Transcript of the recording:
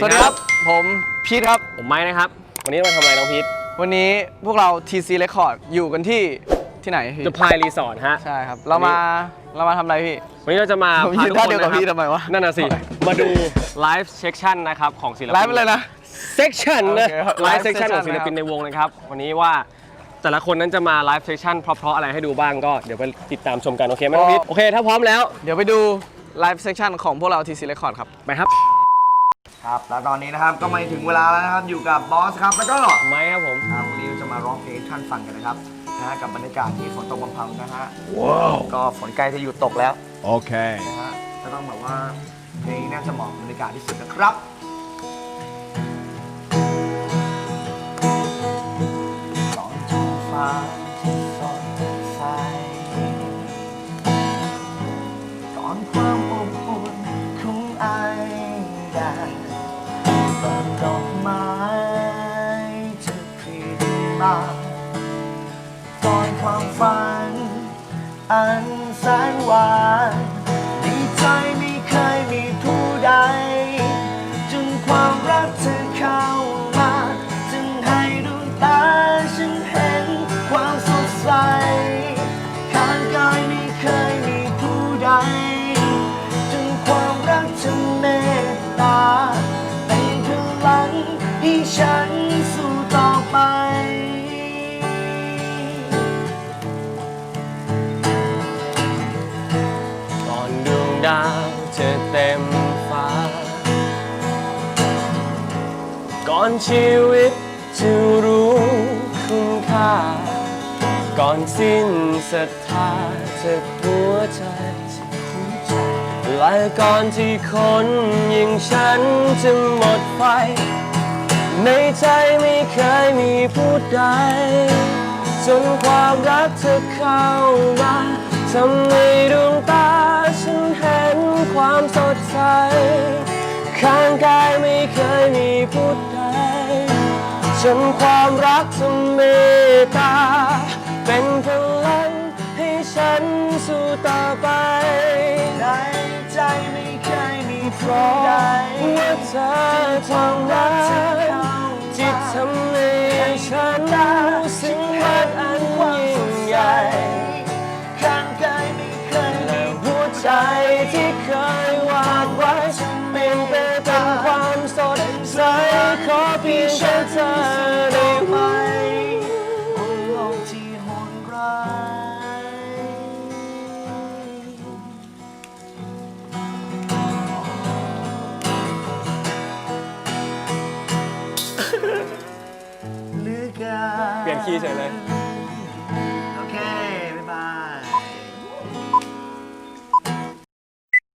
สวัสดีครับ ผมพีทครับ ผมไม้นะครับ วันนี้มาทำอะไรน้องพีทวันนี้พวกเรา TC Record อยู่กันที่ที่ไหนพี่จะพายรีสอร์ทฮะ ใช่ครับ เรามาเรามาทำอะไรพี่ วันนี้เราจะมาผมพายืนทุกท่าคนเดียวกับนะครับพี่ทำไมวะ นั่นน่ะสิ มาดูไลฟ์เซ c ชันนะครับของศิลปินไลฟ์ไปเลยนะเซ c ชันนะโอเคครับไลฟ์เซ c ชัน section ของศิลปินในวงนะครับ วันนี้ว่าแต่ละคนนั้นจะมาไลฟ์เซ c ชันเพราะๆอะไรให้ดูบ้างก็เดี๋ยวไปติดตามชมกันโอเคไหมน้องพีทโอเคถ้าพร้อมแล้ว เดี๋ยวไปดูไลฟ์เซ c ชันของพวกเรา TC Record ครับไปครับ ครับ แล้วตอนนี้นะครับก็มาถึงเวลาแล้วนะครับ อยู่กับบอสครับ แล้วก็ไม้ครับผมครับวันนี้เราจะมาร้องเพลงให้ท่านฟังกันนะครับนะฮะกับบรรยากาศที่ฝนตกพรำๆนะฮะ ว้าว ก็ฝนใกล้จะหยุดตกแล้ว Okay. นะฮะก็ต้องแบบว่าเพลงน่าจะเหมาะกับบรรยากาศที่สุดนะครับ แดดเปิดอกไม้จะพริบานก่อนความฝัน อันแสนหวานในใจไม่เคยมีผู้ใดจนความรักเธอเข้ามาจึงให้ดวงตาฉันเห็นความสดใสข้างกายไม่เคยมีผู้ใด ให้ฉันสู้ต่อไปก่อนดวงดาวจะเต็มฟ้า ก่อนชีวิตจะรู้คุณค่า ก่อนสิ้นศรัทธาจากหัวใจและก่อนที่คนอย่างฉันจะหมดไฟ ในใจไม่เคยมีผู้ใด จนความรักเธอเข้ามาทำให้ดวงตาฉันเห็นความสดใส ข้างกายไม่เคยมีผู้ใด จนความรักจะเมตตา เป็นพลังให้ฉันสู้ต่อไปในใจไม่เคยมีเพผู้ราะใดว่าเธอความรัก ที่ คีย์เฉยเลย